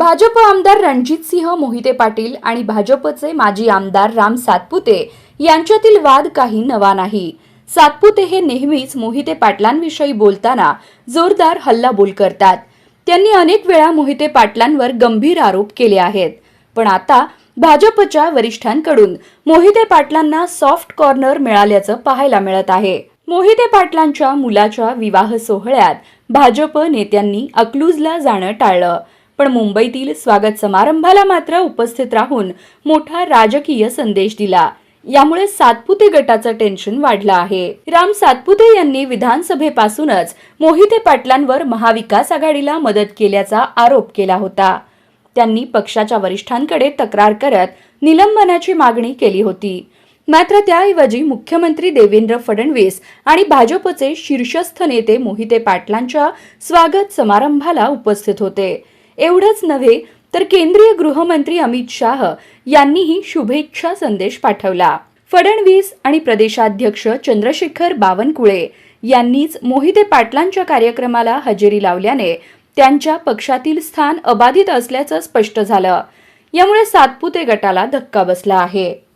भाजप आमदार रणजितसिंह मोहिते पाटील आणि भाजपचे माजी आमदार राम सातपुते यांच्यातील वाद काही नवा नाही. सातपुते हे नेहमीच मोहिते पाटलांविषयी बोलताना जोरदार हल्लाबोल करतात. त्यांनी अनेक वेळा मोहिते पाटलांवर गंभीर आरोप केले आहेत. पण आता भाजपच्या वरिष्ठांकडून मोहिते पाटलांना सॉफ्ट कॉर्नर मिळाल्याचं पाहायला मिळत आहे. मोहिते पाटलांच्या मुलाच्या विवाह सोहळ्यात भाजप नेत्यांनी अक्लूजला जाणं टाळलं. पण मुंबईतील स्वागत समारंभाला मात्र उपस्थित राहून मोठा राजकीय संदेश दिला. यामुळे सातपुते गटाचं टेन्शन वाढलं आहे. राम सातपुते यांनी विधानसभेपासूनच मोहिते पाटलांवर महाविकास आघाडीला मदत केल्याचा आरोप केला होता. त्यांनी पक्षाच्या वरिष्ठांकडे तक्रार करत निलंबनाची मागणी केली होती. मात्र त्याऐवजी मुख्यमंत्री देवेंद्र फडणवीस आणि भाजपचे शीर्षस्थ नेते मोहिते पाटलांच्या स्वागत समारंभाला उपस्थित होते. एवढंच नव्हे तर केंद्रीय गृहमंत्री अमित शाह यांनीही शुभेच्छा संदेश पाठवला. फडणवीस आणि प्रदेशाध्यक्ष चंद्रशेखर बावनकुळे यांनीच मोहिते पाटलांच्या कार्यक्रमाला हजेरी लावल्याने त्यांच्या पक्षातील स्थान अबाधित असल्याचं स्पष्ट झालं. यामुळे सातपुते गटाला धक्का बसला आहे.